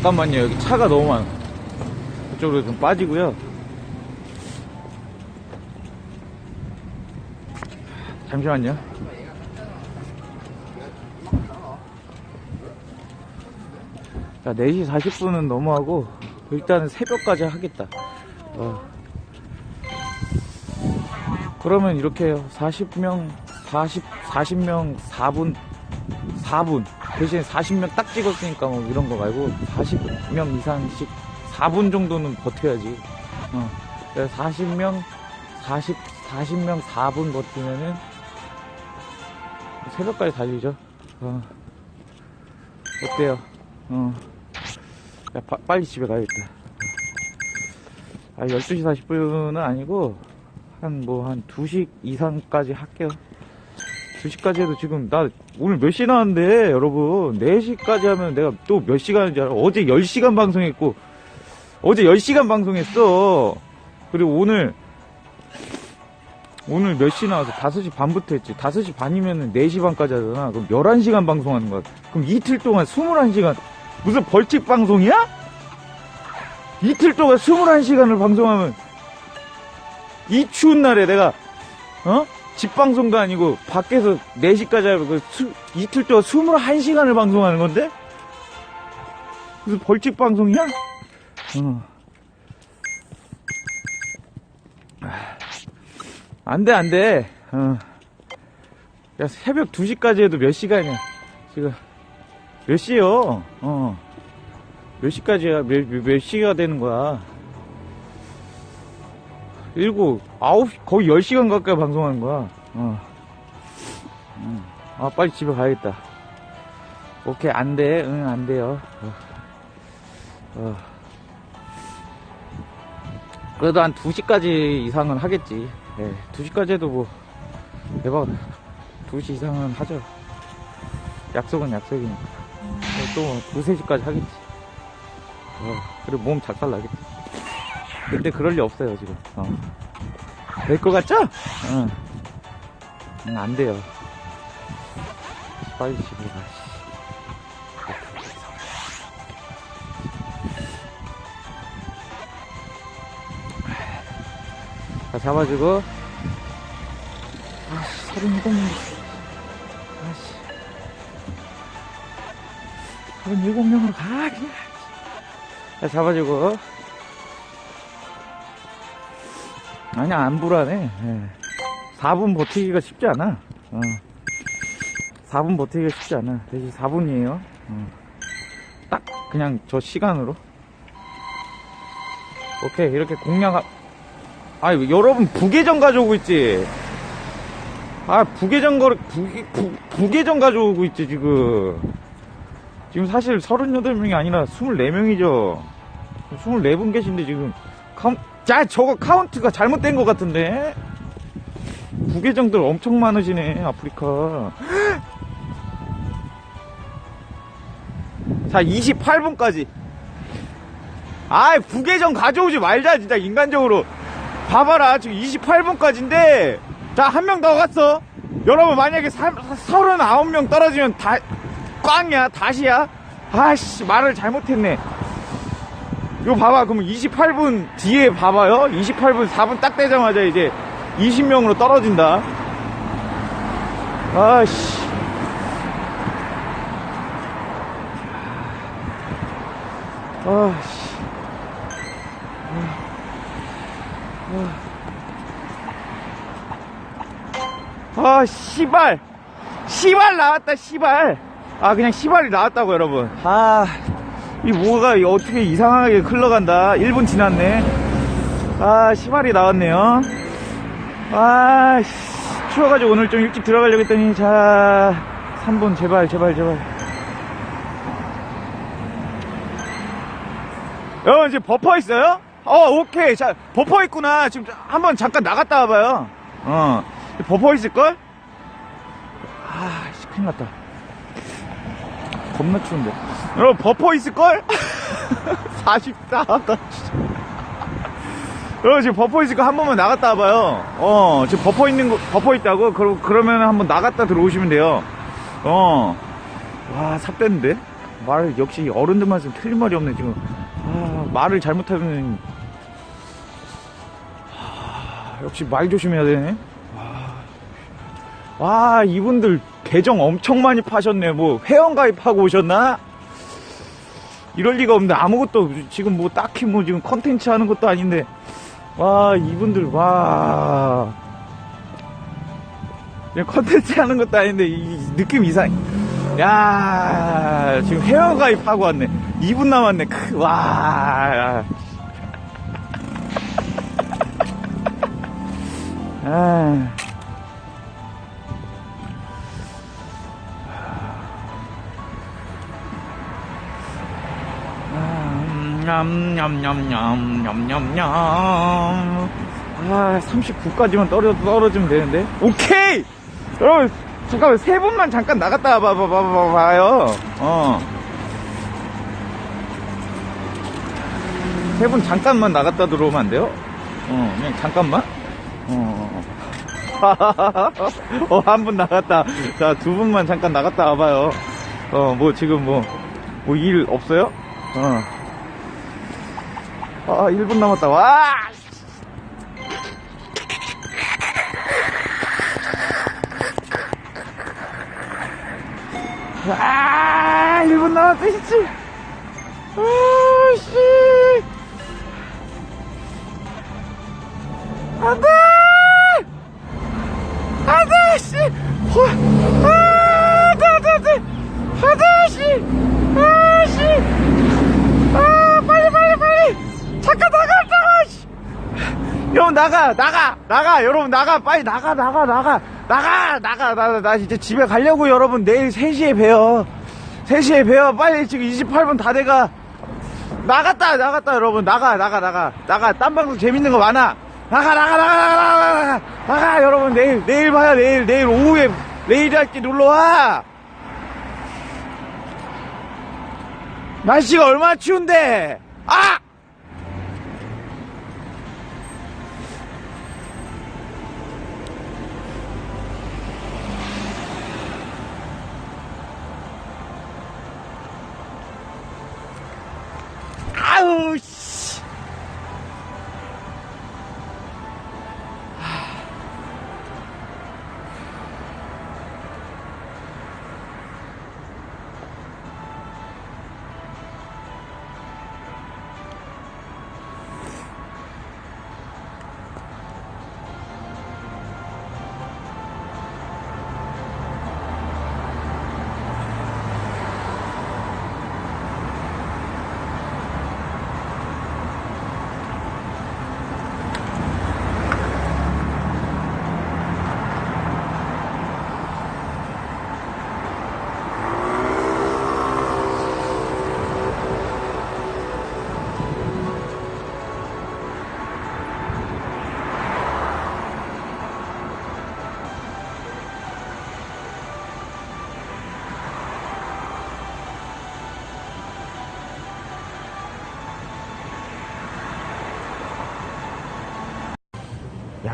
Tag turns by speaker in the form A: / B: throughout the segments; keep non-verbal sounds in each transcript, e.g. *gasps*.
A: 잠깐만요. 여기 차가 너무 많아. 그쪽으로 좀 빠지고요. 잠시만요. 자, 4시 40분은 넘어가고, 일단은 새벽까지 하겠다. 어. 그러면 이렇게 해요. 40명, 40, 40명, 4분, 4분. 대신에 40명 딱 찍었으니까 뭐 이런 거 말고 40명 이상씩 4분 정도는 버텨야지. 어. 그래서 40명, 40, 40명 4분 버티면은 새벽까지 달리죠. 어. 어때요? 어. 야, 파- 빨리 집에 가야겠다. 아, 12시 40분은 아니고, 한 뭐, 한 2시 이상까지 할게요. 2시까지 해도 지금, 나 오늘 몇 시 나왔는데, 여러분. 4시까지 하면 내가 또 몇 시간인 줄 알아? 어제 10시간 방송했고, 어제 10시간 방송했어. 그리고 오늘, 오늘 몇 시 나와서 5시 반부터 했지. 5시 반이면 4시 반까지 하잖아. 그럼 11시간 방송하는 거야. 그럼 이틀 동안 21시간, 무슨 벌칙 방송이야? 이틀 동안 21시간을 방송하면, 이 추운 날에 내가, 어? 집 방송도 아니고, 밖에서 4시까지 하면 그 수- 이틀 동안 21시간을 방송하는 건데? 무슨 벌칙 방송이야? 어. 안 돼, 안 돼. 어. 야, 새벽 2시까지 해도 몇 시간이야. 지금. 몇 시요? 어. 몇 시까지야? 몇, 몇, 몇 시가 되는 거야? 일곱, 아홉, 거의 10시간 가까이 방송하는 거야. 어. 음. 아, 빨리 집에 가야겠다. 오케이, 안 돼. 응, 안 돼요. 어. 어. 그래도 한 2시까지 이상은 하겠지. 예, 2시까지 해도 뭐, 대박. 2시 이상은 하죠. 약속은 약속이니까. 또, 뭐, 2, 3시까지 하겠지. 어, 그리고 몸 작살 나겠지. 근데 그럴 리 없어요, 지금. 어. 될것 같죠? 응. 응, 안 돼요. 빨리 집에 가, 씨. 다 잡아주고. 아씨, 일곱 명. 아씨. 서른 일곱 명으로 가, 그냥. 다 잡아주고. 아니야, 안 불안해. 예. 4분 버티기가 쉽지 않아. 어. 4분 버티기가 쉽지 않아. 대신 4분이에요. 어. 딱, 그냥 저 시간으로. 오케이, 이렇게 공략, 하- 아, 여러분, 부계정 가져오고 있지? 아, 부계정 거, 부계, 부, 부계정 가져오고 있지, 지금. 지금 사실 38명이 아니라 24명이죠. 24분 계신데, 지금. 카운, 자, 저거 카운트가 잘못된 것 같은데? 부계정들 엄청 많으시네, 아프리카. *gasps* 자, 28분까지. 아이, 부계정 가져오지 말자, 진짜, 인간적으로. 봐봐라, 지금 28분까지인데, 자, 한 명 더 갔어. 여러분, 만약에 39명 떨어지면 다, 꽝이야, 다시야. 아씨, 말을 잘못했네. 이거 봐봐, 그럼 28분 뒤에 봐봐요. 28분 4분 딱 되자마자 이제 20명으로 떨어진다. 아씨. 아씨. 아, 씨발. 씨발 나왔다, 씨발. 아, 그냥 씨발이 나왔다고, 여러분. 아, 이 뭐가 어떻게 이상하게 흘러간다. 1분 지났네. 아, 씨발이 나왔네요. 아, 씨, 추워가지고 오늘 좀 일찍 들어가려고 했더니, 자, 3분, 제발, 제발, 제발. 여러분, 지금 버퍼 있어요? 어, 오케이. 자, 버퍼 있구나. 지금 한번 잠깐 나갔다 와봐요. 어. 버퍼 있을걸? 아, 씨, 큰일 났다. 겁나 추운데. 여러분, 버퍼 있을걸? *laughs* 44. 여러분, 지금 버퍼 있을까? 한 번만 나갔다 와봐요. 어, 지금 버퍼 있는 거, 버퍼 있다고? 그러, 그러면 한번 나갔다 들어오시면 돼요. 어. 와, 삽됐는데? 말 역시 어른들만 쓰면 틀린 말이 없네 지금 아, 말을 잘못하면 하, 역시 말 조심해야 되네 와, 와 이분들 계정 엄청 많이 파셨네. 뭐 회원가입하고 오셨나? 이럴 리가 없는데 아무것도 지금 뭐 딱히 뭐 지금 컨텐츠 하는 것도 아닌데. 와 이분들 와. 그냥 컨텐츠 하는 것도 아닌데 이 느낌 이상. 야 지금 회원가입하고 왔네. 2분 남았네. 크, 와. 아. 냠냠냠냠냠냠냠 아 39까지만 떨어, 떨어지면 되는데 오케이 여러분 잠깐만 세 분만 잠깐 나갔다 봐, 봐, 봐, 봐, 봐요 어세 분 잠깐만 나갔다 들어오면 안 돼요? 어 그냥 잠깐만 어. *laughs* 어, 한 분 나갔다. 자, 두 분만 잠깐 나갔다 와봐요. 어, 뭐, 지금 뭐, 뭐, 일 없어요? 어. 아, 1분 남았다. 와! 아, 1분 남았다, 씨. 아, 씨. 안 돼! 안 돼, 씨! 호, 아, 안 돼, 안 돼, 안 돼! 안 돼, 씨! 여러분, 나가, 나가, 나가, 여러분, 나가, 빨리 나가, 나가, 나가, 나가, 나가, 나, 나 이제 집에 가려고, 여러분, 내일 3시에 봬요. 3시에 봬요. 빨리 지금 28분 다 돼가. 나갔다, 나갔다, 여러분. 나가, 나가, 나가. 나가. 딴 방송 재밌는 거 많아. 나가, 나가, 나가, 나가, 나가, 나가. 나가, 여러분. 내일, 내일 봐요, 내일. 내일 오후에, 내일 할게 놀러 와. 날씨가 얼마나 추운데! 아!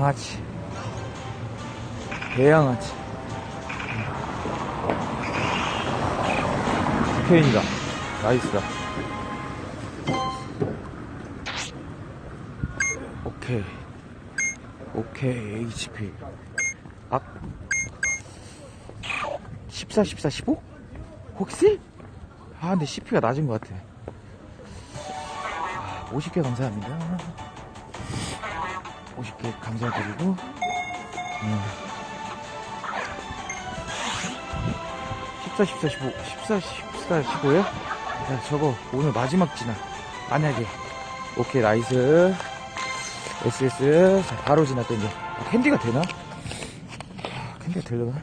A: 양아치. 대양아치. 스페인이다. 나이스다. 오케이. 오케이, HP. 악. 14, 14, 15? 혹시? 아, 근데 CP가 낮은 것 같아. 50개 감사합니다. 50개 감사드리고 음. 14, 14, 15 14, 14, 15요? 자 저거 오늘 마지막 지나 만약에 오케이 나이스 SS 자 바로 지났더니 아, 캔디가 되나? 아, 캔디가 되려나?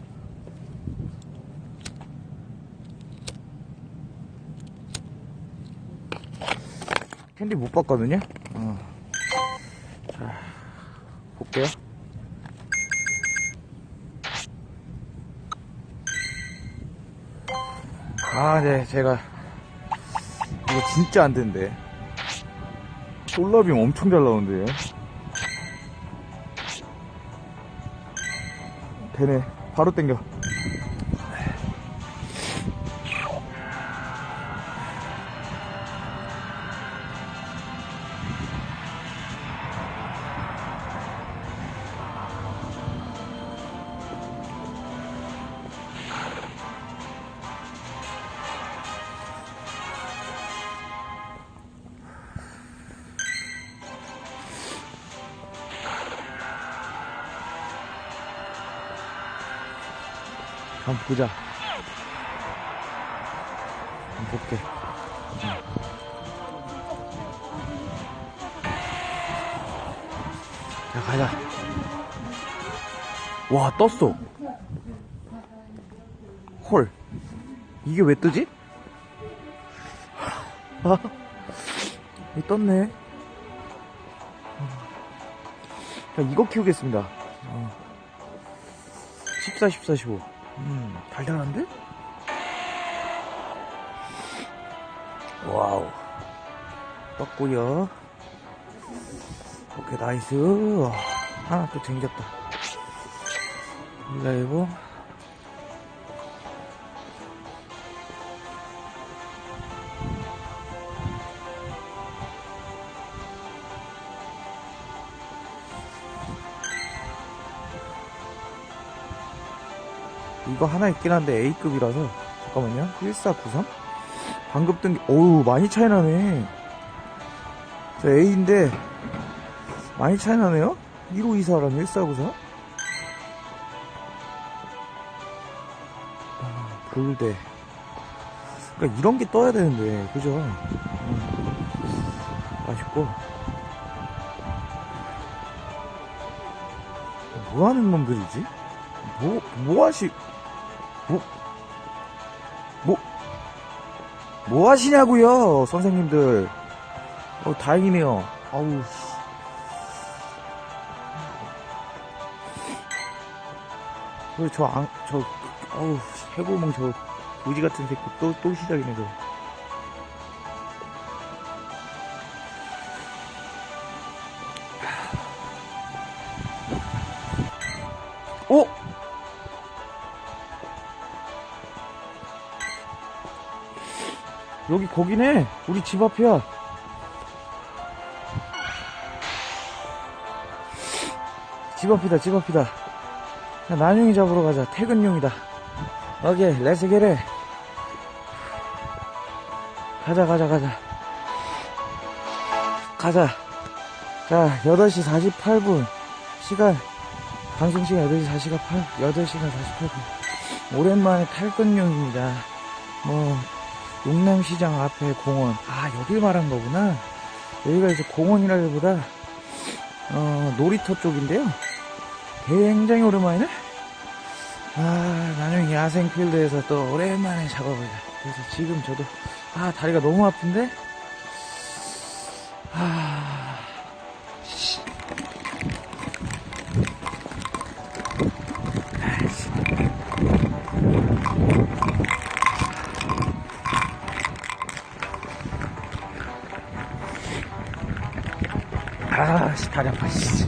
A: 캔디 못 봤거든요? 어. 자 볼게요. 아, 네, 제가 이거 진짜 안 된대. 솔라빔 엄청 잘 나오는데요. 되네. 바로 땡겨. 한번 보자. 한번 볼게. 자, 가자. 와, 떴어. 헐. 이게 왜 뜨지? 아, 이 떴네. 자, 이거 키우겠습니다. 어. 14, 14, 15. 음, 달달한데? 와우. 떴고요 오케이, 나이스. 하나 또 쟁겼다. 라이브. 이거 하나 있긴 한데 A급이라서. 잠깐만요. 1493 방금 뜬게 어우 많이 차이 나네. 저 A인데 많이 차이 나네요? 1524랑 1494 아, 불대. 그러니까 이런 게 떠야 되는데 그죠? 음. 아쉽고. 뭐 하는 놈들이지? 뭐, 뭐 하시, 뭐, 뭐, 뭐 하시냐고요 선생님들. 어, 다행이네요. 아우, 저, 안, 저, 아우, 해고몽 저, 고지 같은 새끼 또, 또 시작이네, 저. 여기 거기네. 우리 집 앞이야. 집 앞이다, 집 앞이다. 야, 난용이 잡으러 가자. 퇴근용이다. 오케이, 렛츠 게레. 가자, 가자, 가자. 가자. 자, 8시 48분. 시간. 방송 시간 8시 48, 8시간 48분. 오랜만에 탈근용입니다. 뭐, 용남시장 앞에 공원. 아, 여길 말한 거구나. 여기가 이제 공원이라기보다, 어, 놀이터 쪽인데요. 굉장히 오랜만이네? 아, 나는 야생 필드에서 또 오랜만에 작업을. 해. 그래서 지금 저도, 아, 다리가 너무 아픈데? 아, 다리 아파, 씨.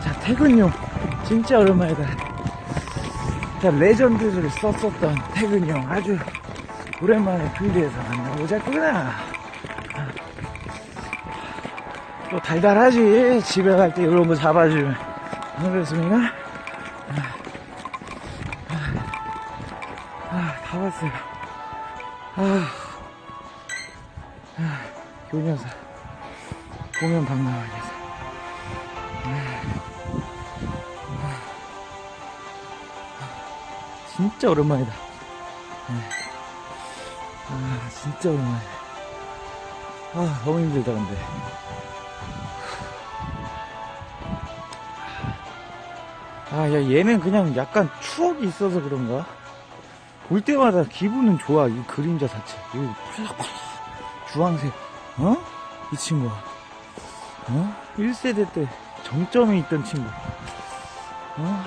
A: 자, 퇴근용. 진짜 오랜만이다. 자, 레전드를 썼었던 퇴근용. 아주 오랜만에 필드에서 만나보자꾸나. 또 달달하지. 집에 갈 때 이런 거 잡아주면. 안 그렇습니까? 아, 다 왔어요. 아, 아 교녀사. 공연 박람회에서. 진짜 오랜만이다. 네. 아, 진짜 오랜만이다. 아, 너무 힘들다, 근데. 아, 야, 얘는 그냥 약간 추억이 있어서 그런가? 볼 때마다 기분은 좋아, 이 그림자 자체. 이 푸석푸석, 주황색, 어? 이 친구. 어? 1세대 때 정점에 있던 친구. 어?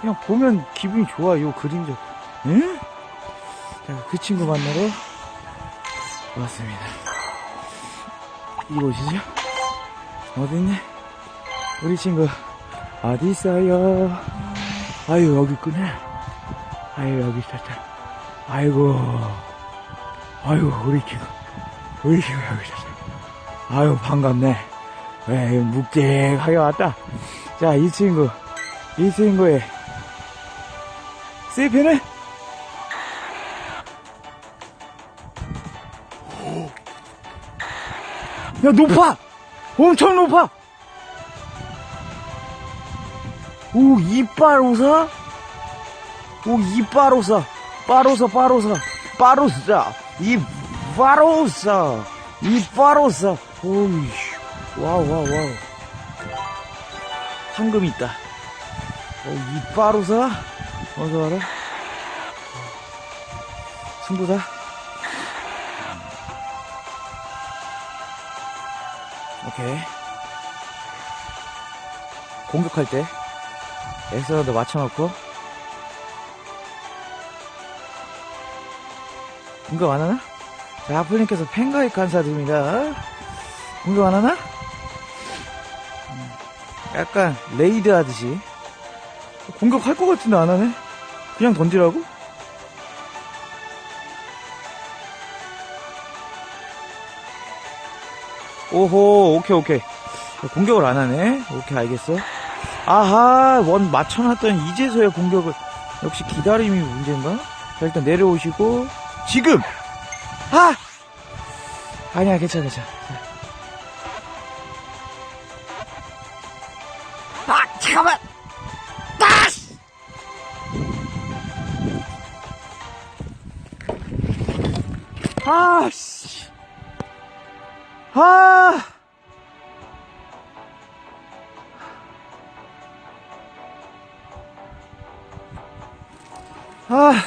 A: 그냥 보면 기분이 좋아, 요 그림자. 응? 자, 그 친구 만나러 왔습니다. 이곳이죠? 어딨니? 우리 친구, 어디 있어요? 아유 여기 있구나. 아유 여기 있었다. 아이고, 아유 우리 친구, 우리 친구 여기 있었어. 아유 반갑네. 예, 에이 묵직하게 왔다. 자 이 친구, 이 친구의 CP는 야 높아, 엄청 높아. 오, 이빨 웃어? 오, 이빨 웃어. 빠로사, 빠로사. 빠로사. 이빨 웃어. 오이, 와우, 와우, 와우. 황금 있다. 어, 웃어? 어서 와라. 승부다. 오케이. 공격할 때 엑스라도 맞춰놓고 공격 안 하나? 자, 아플님께서 팬가입 감사드립니다. 공격 안 하나? 음, 약간 레이드 하듯이 공격할 것 같은데 안 하네? 그냥 던지라고? 오호, 오케이, 오케이. 공격을 안 하네. 오케이, 알겠어. 아하, 원 맞춰놨더니 이제서야 공격을. 역시 기다림이 문제인가? 자, 일단 내려오시고. 지금! 아! 아니야, 괜찮아, 괜찮아. 자. 아, 잠깐만! 따스! 아, 씨. 아! 아! 啊。